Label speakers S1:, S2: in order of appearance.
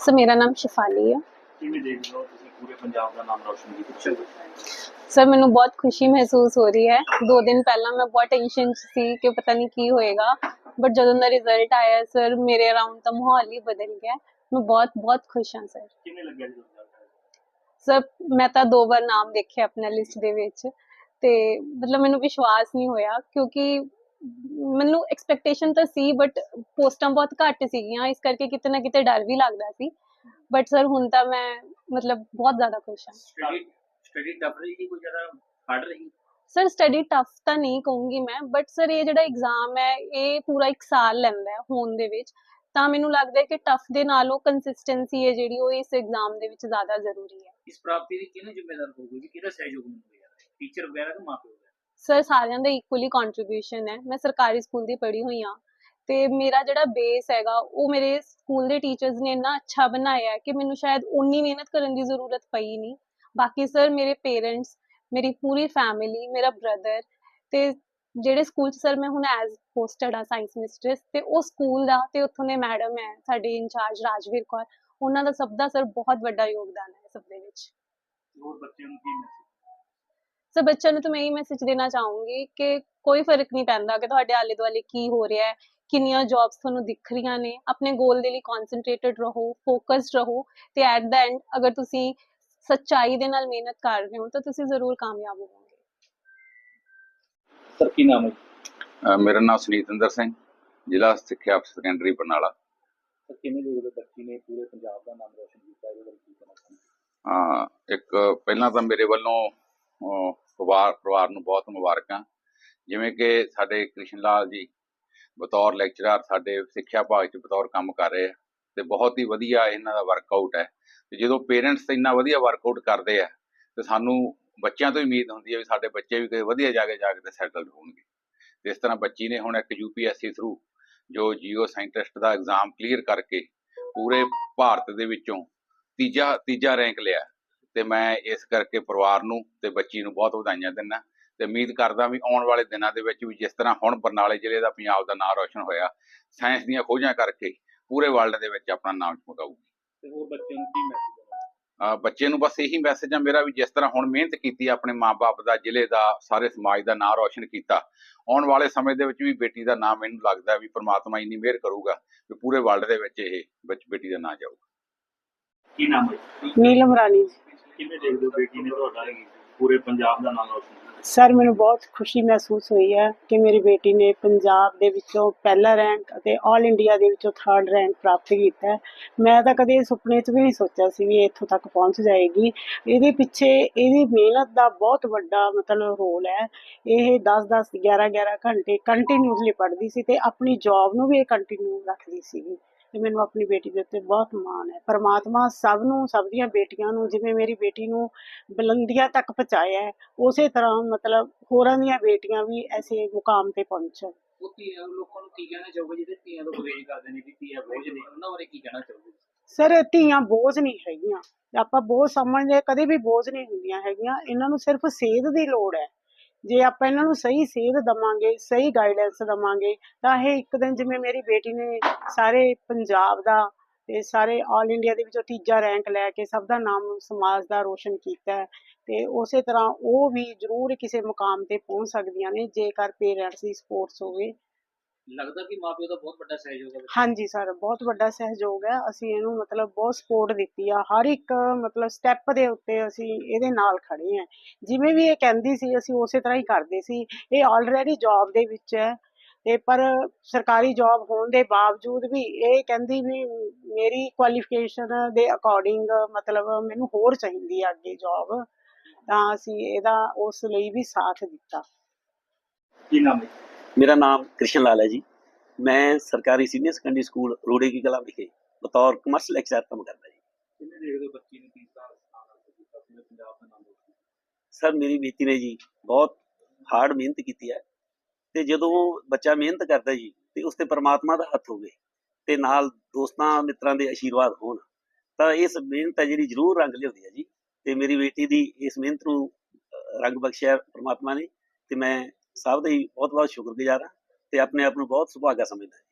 S1: Sir ਮੇਰਾ ਨਾਮ ਸ਼ਿਫਾਲੀ ਹੈ
S2: ਕਿਵੇਂ ਦੇਖਦੇ ਹੋ ਤੁਸੀਂ ਪੂਰੇ ਪੰਜਾਬ ਦਾ ਨਾਮ ਰੌਸ਼ਨ ਕੀਤਾ?
S1: ਸਰ ਮੈਨੂੰ ਬਹੁਤ ਖੁਸ਼ੀ ਮਹਿਸੂਸ ਹੋ ਰਹੀ ਹੈ। ਦੋ ਦਿਨ ਪਹਿਲਾਂ ਮੈਂ ਬਹੁਤ ਟੈਨਸ਼ਨ 'ਚ ਸੀ ਕਿ ਪਤਾ ਨਹੀਂ ਕੀ ਹੋਏਗਾ। ਬਟ ਜਦੋਂ ਦਾ ਰਿਜ਼ਲਟ ਆਇਆ ਸਰ ਮੇਰੇ ਅਰਾਊਂਡ ਤਾਂ ਮਾਹੌਲ ਹੀ ਬਦਲ ਗਿਆ। ਮੈਂ ਬਹੁਤ ਬਹੁਤ ਖੁਸ਼ ਹਾਂ ਸਰ।
S2: ਕਿਵੇਂ ਲੱਗਿਆ
S1: ਸਰ ਮੈਂ ਤਾਂ ਦੋ ਵਾਰ ਨਾਮ ਦੇਖਿਆ ਆਪਣਾ ਲਿਸਟ ਦੇ ਵਿੱਚ। ਤੇ ਮਤਲਬ ਮੈਨੂੰ ਵਿਸ਼ਵਾਸ ਨਹੀਂ ਹੋਇਆ ਕਿਉਂਕਿ ਮੈਨੂੰ ਐਕਸਪੈਕਟੇਸ਼ਨ ਤਾਂ ਸੀ ਬਟ ਪੋਸਟਾਂ ਬਹੁਤ ਘੱਟ ਸੀਗੀਆਂ ਇਸ ਕਰਕੇ ਕਿਤੇ ਨਾ ਕਿਤੇ ਡਰ ਵੀ ਲੱਗਦਾ ਸੀ। ਬਟ ਸਰ ਹੁਣ ਤਾਂ ਮੈਂ ਮਤਲਬ ਬਹੁਤ ਜ਼ਿਆਦਾ ਖੁਸ਼ ਹਾਂ।
S2: ਸਟੱਡੀ ਟਫ ਰਹੀ ਕਿ ਕੋਈ ਜ਼ਿਆਦਾ ਹਾਰਡ ਰਹੀ?
S1: ਸਰ ਸਟੱਡੀ ਟਫ ਤਾਂ ਨਹੀਂ ਕਹੂੰਗੀ ਮੈਂ ਬਟ ਸਰ ਇਹ ਜਿਹੜਾ ਐਗਜ਼ਾਮ ਹੈ ਇਹ ਪੂਰਾ ਇੱਕ ਸਾਲ ਲੈਂਦਾ ਹੈ ਹੋਣ ਦੇ ਵਿੱਚ। ਤਾਂ ਮੈਨੂੰ ਲੱਗਦਾ ਹੈ ਕਿ ਟਫ ਦੇ ਨਾਲੋਂ ਕੰਸਿਸਟੈਂਸੀ ਹੈ ਜਿਹੜੀ ਉਹ ਇਸ ਐਗਜ਼ਾਮ ਦੇ ਵਿੱਚ ਜ਼ਿਆਦਾ ਜ਼ਰੂਰੀ ਹੈ।
S2: ਇਸ ਪ੍ਰਾਪਤੀ ਦੀ ਕਿਹਨੂੰ ਜ਼ਿੰਮੇਦਾਰ ਹੋਊਗੀ? ਕਿਹਦਾ ਸਹਿਯੋਗ ਮਿਲੂਗਾ ਟੀਚਰ ਵਗੈਰਾ ਕਿ ਮਾਪੇ
S1: ਸਰ, ਸਾਰਿਆਂ ਦਾ ਇਕੁਅਲੀ ਕੰਟਰੀਬਿਊਸ਼ਨ ਹੈ। ਮੈਂ ਸਰਕਾਰੀ ਸਕੂਲ ਦੀ ਪੜ੍ਹੀ ਹੋਈ ਹਾਂ। ਤੇ ਮੇਰਾ ਜਿਹੜਾ ਬੇਸ ਹੈਗਾ, ਉਹ ਮੇਰੇ ਸਕੂਲ ਦੇ ਟੀਚਰਸ ਨੇ ਇੰਨਾ ਅੱਛਾ ਬਣਾਇਆ ਕਿ ਮੈਨੂੰ ਸ਼ਾਇਦ ਉਨੀ ਮਿਹਨਤ ਕਰਨ ਦੀ ਜ਼ਰੂਰਤ ਪਈ ਨਹੀਂ ਬਾਕੀ ਸਰ, ਮੇਰੇ ਪੇਰੈਂਟਸ ਮੇਰੀ ਪੂਰੀ ਫੈਮਿਲੀ ਮੇਰਾ ਬ੍ਰਦਰ ਤੇ ਜਿਹੜੇ ਸਕੂਲ 'ਚ ਸਰ ਮੈਂ ਹੁਣ ਐਜ਼ ਪੋਸਟਡ ਆ ਸਾਇੰਸ ਮਿਸਟਰਸ ਤੇ ਉਹ ਸਕੂਲ ਦਾ ਤੇ ਉੱਥੋਂ ਦੇ ਮੈਡਮ ਹੈ, ਸਾਡੇ ਇੰਚਾਰਜ ਰਾਜਵੀਰ ਕੌਰ, ਉਹਨਾਂ ਦਾ ਸਭ ਦਾ ਸਰ ਬਹੁਤ ਵੱਡਾ ਯੋਗਦਾਨ ਹੈ ਸਭ ਦੇ ਵਿੱਚ।
S2: ਹੋਰ ਬੱਚਿਆਂ ਨੂੰ ਕੀ ਮੈਸੇਜ
S1: ਸੋ ਬੱਚਿਆਂ ਨੂੰ ਤਾਂ ਮੈਂ ਇਹ ਮੈਸੇਜ ਦੇਣਾ ਚਾਹੂੰਗੀ ਕਿ ਕੋਈ ਫ਼ਰਕ ਨਹੀਂ ਪੈਂਦਾ ਕਿ ਤੁਹਾਡੇ ਆਲੇ ਦੁਆਲੇ ਕੀ ਹੋ ਰਿਹਾ ਹੈ ਕਿੰਨੀਆਂ ਜੌਬਸ ਤੁਹਾਨੂੰ ਦਿਖ ਰਹੀਆਂ ਨੇ ਆਪਣੇ ਗੋਲ ਦੇ ਲਈ ਕਨਸੈਂਟਰੇਟਡ ਰਹੋ ਫੋਕਸਡ ਰਹੋ ਤੇ ਐਟ ਦਾ ਐਂਡ ਅਗਰ ਤੁਸੀਂ ਸੱਚਾਈ ਦੇ ਨਾਲ ਮਿਹਨਤ ਕਰ ਰਹੇ ਹੋ ਤਾਂ ਤੁਸੀਂ ਜ਼ਰੂਰ ਕਾਮਯਾਬ ਹੋਵੋਗੇ।
S2: ਸਰ ਕੀ ਨਾਮ ਹੈ
S3: ਮੇਰਾ ਨਾਮ ਸੁਨੀਤਿੰਦਰ ਸਿੰਘ ਜ਼ਿਲ੍ਹਾ ਸਿੱਖਿਆ ਅਫਸਰ ਸੈਕੰਡਰੀ ਬਰਨਾਲਾ।
S2: ਸਰ ਕਿਵੇਂ ਦੇਖਦੇ ਹੋ ਬੱਚੀ ਨੇ ਪੂਰੇ ਪੰਜਾਬ ਦਾ ਨਾਮ ਰੌਸ਼ਨ ਕੀਤਾ ਇਹਦੇ ਬਾਰੇ ਕੀ ਕਹਿਣਾ ਚਾਹੁੰਦੇ
S3: ਅ, ਇੱਕ ਪਹਿਲਾਂ ਤਾਂ ਮੇਰੇ ਵੱਲੋਂ ਪਰਿਵਾਰ ਪਰਿਵਾਰ ਨੂੰ ਬਹੁਤ ਮੁਬਾਰਕਾਂ। ਜਿਵੇਂ ਕਿ ਸਾਡੇ ਕ੍ਰਿਸ਼ਨ ਲਾਲ ਜੀ ਬਤੌਰ ਲੈਕਚਰਰ ਸਾਡੇ ਸਿੱਖਿਆ ਭਾਗ 'ਚ ਬਤੌਰ ਕੰਮ ਕਰ ਰਹੇ ਆ ਤੇ ਬਹੁਤ ਹੀ ਵਧੀਆ ਇਹਨਾਂ ਦਾ ਵਰਕਆਊਟ ਹੈ। ਤੇ ਜਦੋਂ ਪੇਰੈਂਟਸ ਇੰਨਾ ਵਧੀਆ ਵਰਕਆਊਟ ਕਰਦੇ ਆ, ਤੇ ਸਾਨੂੰ ਬੱਚਿਆਂ ਤੋਂ ਹੀ ਉਮੀਦ ਹੁੰਦੀ ਹੈ ਵੀ ਸਾਡੇ ਬੱਚੇ ਵੀ ਕਿਸੇ ਵਧੀਆ ਜਾ ਕੇ ਜਾ ਕੇ ਸੈਟਲ ਹੋਣਗੇ। ਤੇ ਇਸ ਤਰ੍ਹਾਂ ਬੱਚੀ ਨੇ ਹੁਣ ਇੱਕ ਯੂਪੀਐਸਸੀ ਥਰੂ ਜੋ ਜੀਓ ਸਾਇੰਟਿਸਟ ਦਾ ਐਗਜ਼ਾਮ ਕਲੀਅਰ ਕਰਕੇ ਪੂਰੇ ਭਾਰਤ ਦੇ ਵਿੱਚੋਂ ਤੀਜਾ ਤੀਜਾ ਰੈਂਕ ਲਿਆ। ਤੇ ਮੈਂ ਇਸ ਕਰਕੇ ਪਰਿਵਾਰ ਨੂੰ ਤੇ ਬੱਚੀ ਨੂੰ ਬਹੁਤ ਵਧਾਈਆਂ ਦਿੰਦਾ। ਤੇ ਉਮੀਦ ਕਰਦਾ ਵੀ ਆਉਣ ਵਾਲੇ ਦਿਨਾਂ ਦੇ ਵਿੱਚ ਵੀ ਜਿਸ ਤਰ੍ਹਾਂ ਹੁਣ ਬਰਨਾਲੇ ਜ਼ਿਲ੍ਹੇ ਦਾ ਪੰਜਾਬ ਦਾ ਨਾਮ ਰੌਸ਼ਨ ਹੋਇਆ ਸਾਇੰਸ ਦੀਆਂ ਖੋਜਾਂ ਕਰਕੇ ਪੂਰੇ ਵਰਲਡ ਦੇ ਵਿੱਚ ਆਪਣਾ ਨਾਮ ਚਮਕਾਊਗੀ।
S2: ਤੇ ਹੋਰ ਬੱਚਿਆਂ ਨੂੰ ਕੀ ਮੈਸੇਜ
S3: ਬੱਚੇ ਨੂੰ ਬਸ ਇਹੀ ਮੈਸੇਜ ਆ ਮੇਰਾ ਵੀ ਜਿਸ ਤਰ੍ਹਾਂ ਹੁਣ ਮਿਹਨਤ ਕੀਤੀ ਆ ਆਪਣੇ ਮਾਪੇ ਦਾ ਜ਼ਿਲ੍ਹੇ ਦਾ ਸਾਰੇ ਸਮਾਜ ਦਾ ਨਾਮ ਰੌਸ਼ਨ ਕੀਤਾ ਆਉਣ ਵਾਲੇ ਸਮੇਂ ਦੇ ਵਿੱਚ ਵੀ ਬੇਟੀ ਦਾ ਨਾਮ ਮੈਨੂੰ ਲੱਗਦਾ ਵੀ ਪ੍ਰਮਾਤਮਾ ਇੰਨੀ ਮਿਹਰ ਕਰੂਗਾ ਕਿ ਪੂਰੇ ਵਰਲਡ ਦੇ ਵਿੱਚ ਇਹ ਬੱਚ ਬੇਟੀ ਦਾ ਨਾਮ ਜਾਊਗਾ।
S2: ਕੀ ਨਾਮ ਹੈ?
S4: ਨੀਲਮ ਰਾਣੀ ਜੀ।
S2: ਕਿਵੇਂ ਦੇਖਦੇ ਹੋ ਬੇਟੀ ਨੇ ਤੁਹਾਡਾ ਪੂਰੇ ਪੰਜਾਬ ਦਾ ਨਾਮ ਰੌਸ਼ਨ
S4: ਸਰ ਮੈਨੂੰ ਬਹੁਤ ਖੁਸ਼ੀ ਮਹਿਸੂਸ ਹੋਈ ਹੈ ਕਿ ਮੇਰੀ ਬੇਟੀ ਨੇ ਪੰਜਾਬ ਦੇ ਵਿੱਚੋਂ ਪਹਿਲਾ ਰੈਂਕ ਅਤੇ ਆਲ ਇੰਡੀਆ ਦੇ ਵਿੱਚੋਂ ਥਰਡ ਰੈਂਕ ਪ੍ਰਾਪਤ ਕੀਤਾ ਹੈ। ਮੈਂ ਤਾਂ ਕਦੇ ਸੁਪਨੇ 'ਚ ਵੀ ਨਹੀਂ ਸੋਚਿਆ ਸੀ ਵੀ ਇਹ ਇੱਥੋਂ ਤੱਕ ਪਹੁੰਚ ਜਾਏਗੀ। ਇਹਦੇ ਪਿੱਛੇ ਇਹਦੀ ਮਿਹਨਤ ਦਾ ਬਹੁਤ ਵੱਡਾ ਮਤਲਬ ਰੋਲ ਹੈ। ਇਹ 10-10 11-11 ਘੰਟੇ ਕੰਟੀਨਿਊਸਲੀ ਪੜ੍ਹਦੀ ਸੀ ਤੇ ਆਪਣੀ ਜੌਬ ਨੂੰ ਵੀ ਇਹ ਕੰਟੀਨਿਊ ਰੱਖਦੀ ਸੀਗੀ। ਤੇ ਮੈਨੂੰ ਆਪਣੀ ਬੇਟੀ ਦੇ ਉੱਤੇ ਬਹੁਤ ਮਾਣ ਹੈ। ਪਰਮਾਤਮਾ ਸਭ ਨੂੰ ਸਭ ਦੀਆਂ ਬੇਟੀਆਂ ਨੂੰ ਜਿਵੇਂ ਮੇਰੀ ਬੇਟੀ ਨੂੰ ਬੁਲੰਦੀਆਂ ਤੱਕ ਪਹੁੰਚਾਇਆ ਹੈ ਉਸੇ ਤਰ੍ਹਾਂ ਮਤਲਬ ਹੋਰਾਂ ਦੀਆਂ ਬੇਟੀਆਂ ਵੀ ਐਸੇ ਮੁਕਾਮ ਤੇ ਪਹੁੰਚਣ।
S2: ਉਹ ਧੀਆਂ ਲੋਕਾਂ ਨੂੰ ਕੀ ਕਹਿਣਾ ਚਾਹੋਗੇ? ਜਿਹੜੇ ਧੀਆਂ ਤੋਂ ਗੁਰੇਜ਼ ਕਰਦੇ ਨੇ ਵੀ ਧੀਆਂ ਬੋਝ ਨੇ ਉਹਨਾਂ ਬਾਰੇ ਕੀ ਕਹਿਣਾ ਚਾਹੋਗੇ?
S4: ਸਰ ਧੀਆਂ ਬੋਝ ਨਹੀਂ ਹੈਗੀਆਂ। ਆਪਾਂ ਬੋਝ ਸਮਝਦੇ ਕਦੇ ਵੀ ਬੋਝ ਨਹੀਂ ਹੁੰਦੀਆਂ ਹੈਗੀਆਂ। ਇਹਨਾਂ ਨੂੰ ਸਿਰਫ ਸੇਧ ਦੀ ਲੋੜ ਹੈ। ਜੇ ਆਪਾਂ ਇਹਨਾਂ ਨੂੰ ਸਹੀ ਸੇਧ ਦਵਾਂਗੇ, ਸਹੀ ਗਾਈਡੈਂਸ ਦਵਾਂਗੇ, ਤਾਂ ਇਹ ਇੱਕ ਦਿਨ ਜਿਵੇਂ ਮੇਰੀ ਬੇਟੀ ਨੇ ਸਾਰੇ ਪੰਜਾਬ ਦਾ ਤੇ ਸਾਰੇ ਆਲ ਇੰਡੀਆ ਦੇ ਵਿੱਚੋਂ ਤੀਜਾ ਰੈਂਕ ਲੈ ਕੇ ਸਭ ਦਾ ਨਾਮ ਸਮਾਜ ਦਾ ਰੋਸ਼ਨ ਕੀਤਾ ਹੈ ਤੇ ਉਸੇ ਤਰ੍ਹਾਂ ਉਹ ਵੀ ਜ਼ਰੂਰ ਕਿਸੇ ਮੁਕਾਮ ਤੇ ਪਹੁੰਚ ਸਕਦੀਆਂ ਨੇ, ਜੇਕਰ ਪੇਰੈਂਟਸ ਦੀ ਸਪੋਰਟਸ ਹੋਵੇ।
S2: ਲੱਗਦਾ ਕਿ ਮਾਪਿਓ ਦਾ ਬਹੁਤ ਵੱਡਾ ਸਹਿਯੋਗ ਹੈ
S4: ਹਾਂਜੀ ਸਰ ਬਹੁਤ ਵੱਡਾ ਸਹਿਯੋਗ ਹੈ। ਅਸੀਂ ਇਹਨੂੰ ਮਤਲਬ ਬਹੁਤ ਸਪੋਰਟ ਦਿੱਤੀ ਆ। ਹਰ ਇੱਕ ਮਤਲਬ ਸਟੈਪ ਦੇ ਉੱਤੇ ਅਸੀਂ ਇਹਦੇ ਨਾਲ ਖੜੇ ਆ ਜਿਵੇਂ ਵੀ ਇਹ ਕਹਿੰਦੀ ਸੀ ਅਸੀਂ ਉਸੇ ਤਰ੍ਹਾਂ ਹੀ ਕਰਦੇ ਸੀ। ਇਹ ਆਲਰੇਡੀ ਜੌਬ ਦੇ ਵਿੱਚ ਹੈ। ਤੇ ਪਰ ਸਰਕਾਰੀ ਜੌਬ ਹੋਣ ਦੇ ਬਾਵਜੂਦ ਵੀ ਇਹ ਕਹਿੰਦੀ ਵੀ ਮੇਰੀ ਕੁਆਲੀਫਿਕੇਸ਼ਨ ਦੇ ਅਕੋਰਡਿੰਗ ਮਤਲਬ ਮੈਨੂੰ ਹੋਰ ਚਾਹੀਦੀ ਆ ਅੱਗੇ ਜੌਬ ਤਾਂ ਅਸੀਂ ਇਹਦਾ ਉਸ ਲਈ ਵੀ ਸਾਥ ਦਿੱਤਾ।
S2: ਕੀ ਨਾਮ ਹੈ
S5: ਮੇਰਾ ਨਾਮ ਕ੍ਰਿਸ਼ਨ ਲਾਲ ਹੈ ਜੀ। ਮੈਂ ਸਰਕਾਰੀ ਸੀਨੀਅਰ ਸੈਕੰਡਰੀ ਸਕੂਲ ਰੋੜੇ ਕੀ ਕਲਾ ਵਿਖੇ ਬਤੌਰ ਕਮਰਸ ਲੈਕਚਰਰ ਕੰਮ ਕਰਦਾ ਜੀ। ਸਰ ਮੇਰੀ ਬੇਟੀ ਨੇ ਜੀ ਬਹੁਤ ਹਾਰਡ ਮਿਹਨਤ ਕੀਤੀ ਹੈ ਤੇ ਜਦੋਂ ਬੱਚਾ ਮਿਹਨਤ ਕਰਦਾ ਜੀ ਤੇ ਉਸ ਤੇ ਪ੍ਰਮਾਤਮਾ ਦਾ ਹੱਥ ਹੋਵੇ ਤੇ ਨਾਲ ਦੋਸਤਾਂ ਮਿੱਤਰਾਂ ਦੇ ਆਸ਼ੀਰਵਾਦ ਹੋਣ ਤਾਂ ਇਸ ਮਿਹਨਤ ਹੈ ਜਿਹੜੀ ਜ਼ਰੂਰ ਰੰਗ ਲਿਆਉਂਦੀ ਹੈ ਜੀ। ਤੇ ਮੇਰੀ ਬੇਟੀ ਦੀ ਇਸ ਮਿਹਨਤ ਨੂੰ ਰੰਗ ਬਖਸ਼ਿਆ ਪ੍ਰਮਾਤਮਾ ਨੇ ਤੇ ਮੈਂ ਸਭ ਦਾ ਹੀ ਬਹੁਤ ਬਹੁਤ ਸ਼ੁਕਰਗੁਜ਼ਾਰ ਹਾਂ। ਤੇ ਆਪਣੇ ਆਪ ਨੂੰ ਬਹੁਤ ਸੁਭਾਗਾ ਸਮਝਦਾ ਹੈ।